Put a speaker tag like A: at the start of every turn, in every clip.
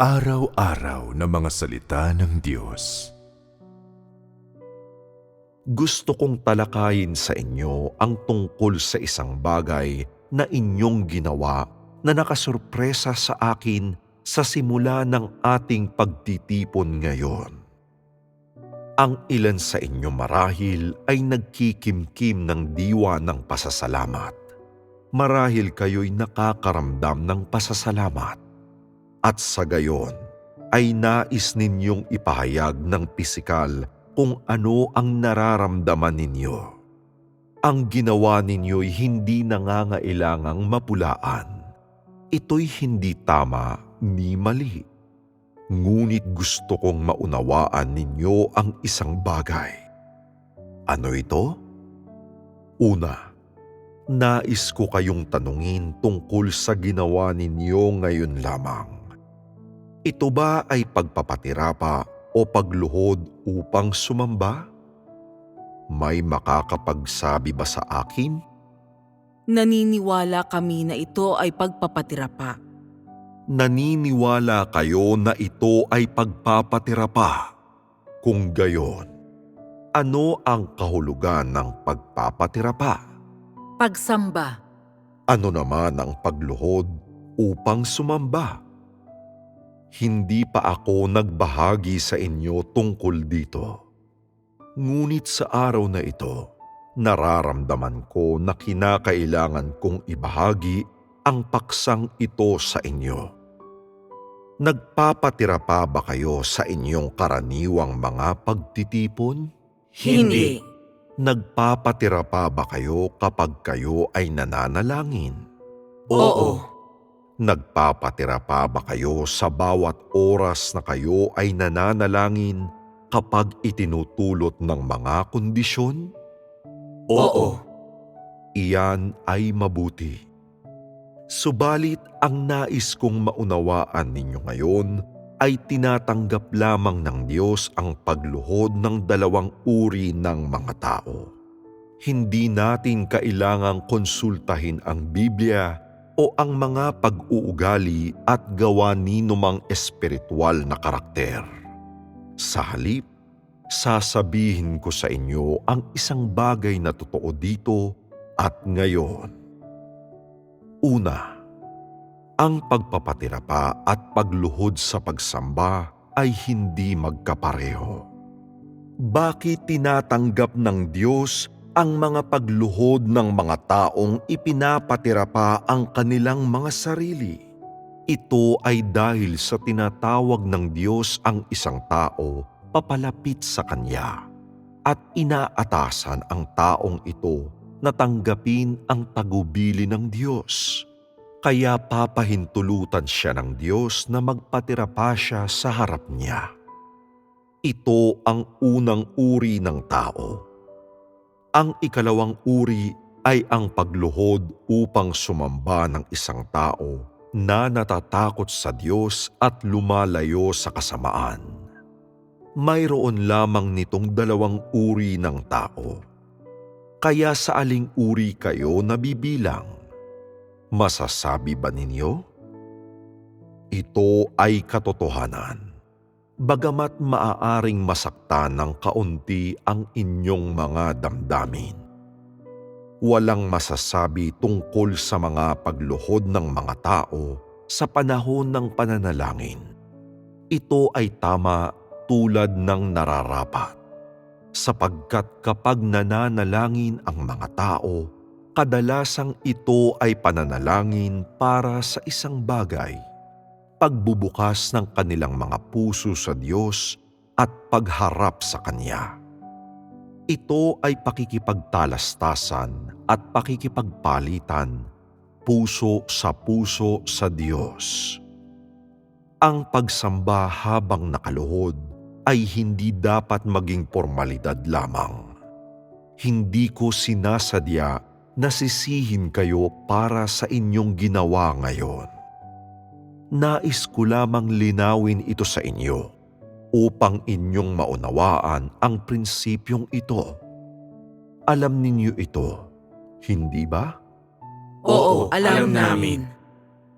A: Araw-araw na mga salita ng Diyos.
B: Gusto kong talakayin sa inyo ang tungkol sa isang bagay na inyong ginawa na nakasurpresa sa akin sa simula ng ating pagtitipon ngayon. Ang ilan sa inyo marahil ay nagkikimkim ng diwa ng pasasalamat. Marahil kayo'y nakakaramdam ng pasasalamat at sa gayon ay nais ninyong ipahayag ng pisikal kung ano ang nararamdaman ninyo. Ang ginawa ninyo'y hindi nangangailangang mapulaan. Ito'y hindi tama ni mali. Ngunit gusto kong maunawaan ninyo ang isang bagay. Ano ito? Una, nais ko kayong tanungin tungkol sa ginawa ninyo ngayon lamang. Ito ba ay pagpapatira pa o pagluhod upang sumamba? May makakapagsabi ba sa akin?
C: Naniniwala kami na ito ay pagpapatira pa.
B: Naniniwala kayo na ito ay pagpapatira pa? Kung gayon, ano ang kahulugan ng pagpapatira pa?
C: Pagsamba,
B: Ano naman ang pagluhod upang sumamba? Hindi pa ako nagbahagi sa inyo tungkol dito. Ngunit sa araw na ito, nararamdaman ko na kinakailangan kong ibahagi ang paksang ito sa inyo. Nagpapatira pa ba kayo sa inyong karaniwang mga pagtitipon?
C: hindi.
B: Nagpapatira pa ba kayo kapag kayo ay nananalangin?
C: Oo.
B: Nagpapatira pa ba kayo sa bawat oras na kayo ay nananalangin kapag itinutulot ng mga kondisyon?
C: Oo.
B: Iyan ay mabuti. Subalit ang nais kong maunawaan ninyo ngayon ay tinatanggap lamang ng Diyos ang pagluhod ng dalawang uri ng mga tao. Hindi natin kailangang konsultahin ang Biblia o ang mga pag-uugali at gawa ni numang espiritual na karakter. Sa halip, sasabihin ko sa inyo ang isang bagay na totoo dito at ngayon. Una, ang pagpapatira pa at pagluhod sa pagsamba ay hindi magkapareho. Bakit tinatanggap ng Diyos ang mga pagluhod ng mga taong ipinapatira pa ang kanilang mga sarili? Ito ay dahil sa tinatawag ng Diyos ang isang tao papalapit sa Kanya at inaatasan ang taong ito na tanggapin ang tagubili ng Diyos. Kaya papahintulutan siya ng Diyos na magpatira pa siya sa harap niya. Ito ang unang uri ng tao. Ang ikalawang uri ay ang pagluhod upang sumamba ng isang tao na natatakot sa Diyos at lumalayo sa kasamaan. Mayroon lamang nitong dalawang uri ng tao. Kaya sa aling uri kayo nabibilang? Masasabi ba ninyo? Ito ay katotohanan. Bagamat maaaring masaktan ng kaunti ang inyong mga damdamin. Walang masasabi tungkol sa mga pagluhod ng mga tao sa panahon ng pananalangin. Ito ay tama tulad ng nararapat. Sapagkat kapag nananalangin ang mga tao, kadalasang ito ay pananalangin para sa isang bagay, pagbubukas ng kanilang mga puso sa Diyos at pagharap sa Kanya. Ito ay pakikipagtalastasan at pakikipagpalitan, puso sa puso sa Diyos. Ang pagsamba habang nakaluhod ay hindi dapat maging formalidad lamang. Hindi ko sinasadya nasisihin kayo para sa inyong ginawa ngayon. Nais ko lamang linawin ito sa inyo upang inyong maunawaan ang prinsipyong ito. Alam ninyo ito, hindi ba?
C: Oo, alam namin.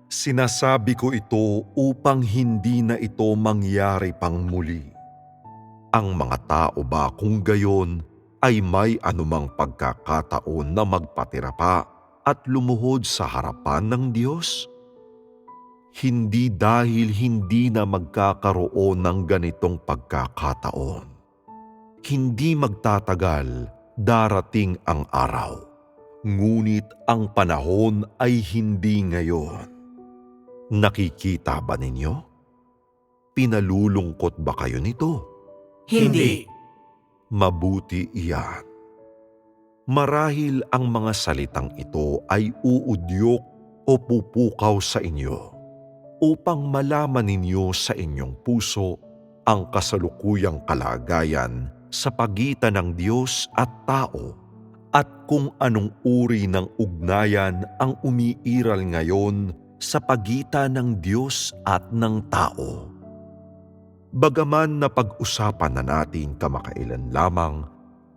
B: Sinasabi ko ito upang hindi na ito mangyari pang muli. Ang mga tao ba kung gayon ay may anumang pagkakataon na magpatira pa at lumuhod sa harapan ng Diyos? Hindi dahil hindi na magkakaroon ng ganitong pagkakataon. Hindi magtatagal, darating ang araw. Ngunit ang panahon ay hindi ngayon. Nakikita ba ninyo? Pinalulungkot ba kayo nito?
C: Hindi.
B: Mabuti iyan. Marahil ang mga salitang ito ay uudyok o pupukaw sa inyo upang malaman ninyo sa inyong puso ang kasalukuyang kalagayan sa pagitan ng Diyos at tao at kung anong uri ng ugnayan ang umiiral ngayon sa pagitan ng Diyos at ng tao. Bagaman na pag-usapan na natin kamakailan lamang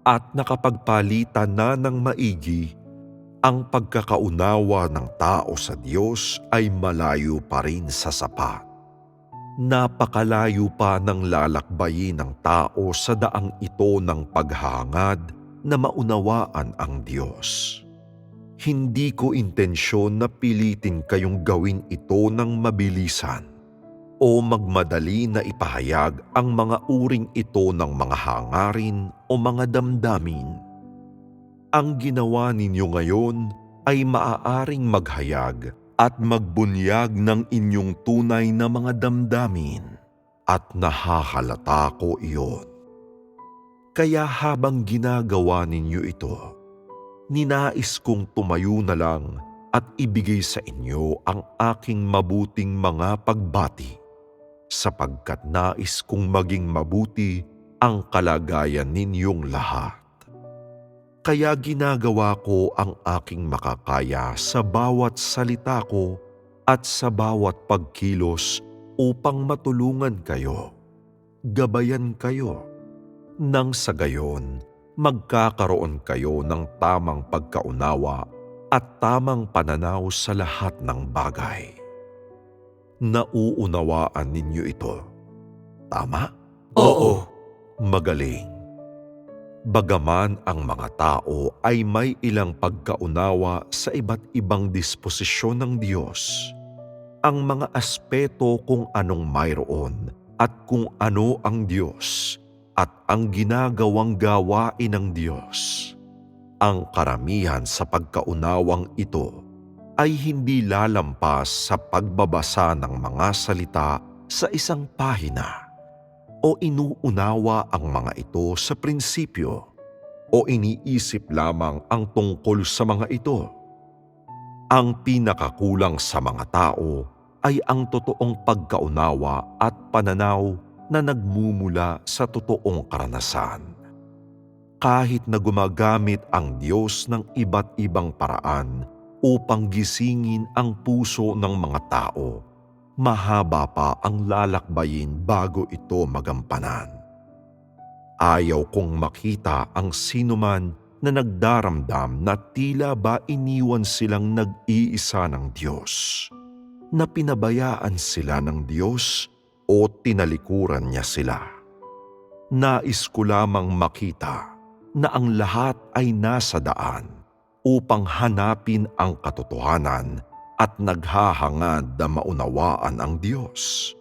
B: at nakapagpalitan na ng maigi, ang pagkakaunawa ng tao sa Diyos ay malayo pa rin sa sapat. Napakalayo pa ng lalakbayin ng tao sa daang ito ng paghangad na maunawaan ang Diyos. Hindi ko intensyon na pilitin kayong gawin ito ng mabilisan o magmadali na ipahayag ang mga uring ito ng mga hangarin o mga damdamin. Ang ginawa ninyo ngayon ay maaaring maghayag at magbunyag ng inyong tunay na mga damdamin at nahahalata ko iyon. Kaya habang ginagawa ninyo ito, ninais kong tumayo na lang at ibigay sa inyo ang aking mabuting mga pagbati sapagkat nais kong maging mabuti ang kalagayan ninyong lahat. Kaya ginagawa ko ang aking makakaya sa bawat salita ko at sa bawat pagkilos upang matulungan kayo, gabayan kayo, nang sa gayon magkakaroon kayo ng tamang pagkaunawa at tamang pananaw sa lahat ng bagay. Nauunawaan ninyo ito. Tama?
C: Oo.
B: Magaling. Bagaman ang mga tao ay may ilang pagkaunawa sa iba't ibang disposisyon ng Diyos, ang mga aspeto kung anong mayroon at kung ano ang Diyos at ang ginagawang gawain ng Diyos. Ang karamihan sa pagkaunawang ito ay hindi lalampas sa pagbabasa ng mga salita sa isang pahina o inuunawa ang mga ito sa prinsipyo o iniisip lamang ang tungkol sa mga ito. Ang pinakakulang sa mga tao ay ang totoong pagkaunawa at pananaw na nagmumula sa totoong karanasan. Kahit na gumagamit ang Diyos ng iba't ibang paraan upang gisingin ang puso ng mga tao, mahaba pa ang lalakbayin bago ito magampanan. Ayaw kong makita ang sinuman na nagdaramdam na tila ba iniwan silang nag-iisa ng Diyos, na pinabayaan sila ng Diyos o tinalikuran niya sila. Nais ko lamang makita na ang lahat ay nasa daan upang hanapin ang katotohanan at naghahangad na maunawaan ang Diyos.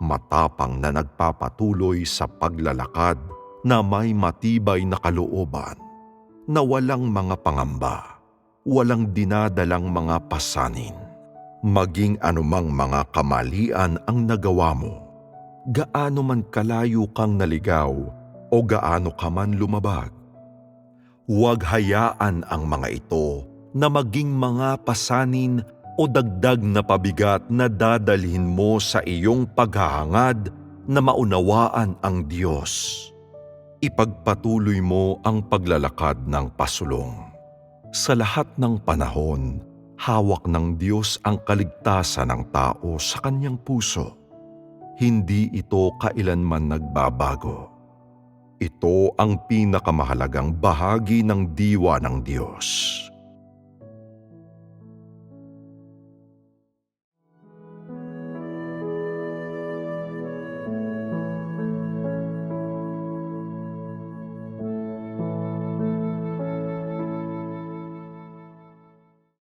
B: Matapang na nagpapatuloy sa paglalakad na may matibay na kalooban, na walang mga pangamba, walang dinadalang mga pasanin, maging anumang mga kamalian ang nagawa mo, gaano man kalayo kang naligaw o gaano ka man lumabag Huwag hayaan ang mga ito na maging mga pasanin o dagdag na pabigat na dadalhin mo sa iyong paghahangad na maunawaan ang Diyos. Ipagpatuloy mo ang paglalakad ng pasulong. Sa lahat ng panahon, hawak ng Diyos ang kaligtasan ng tao sa kanyang puso. Hindi ito kailanman nagbabago. Ito ang pinakamahalagang bahagi ng diwa ng Diyos.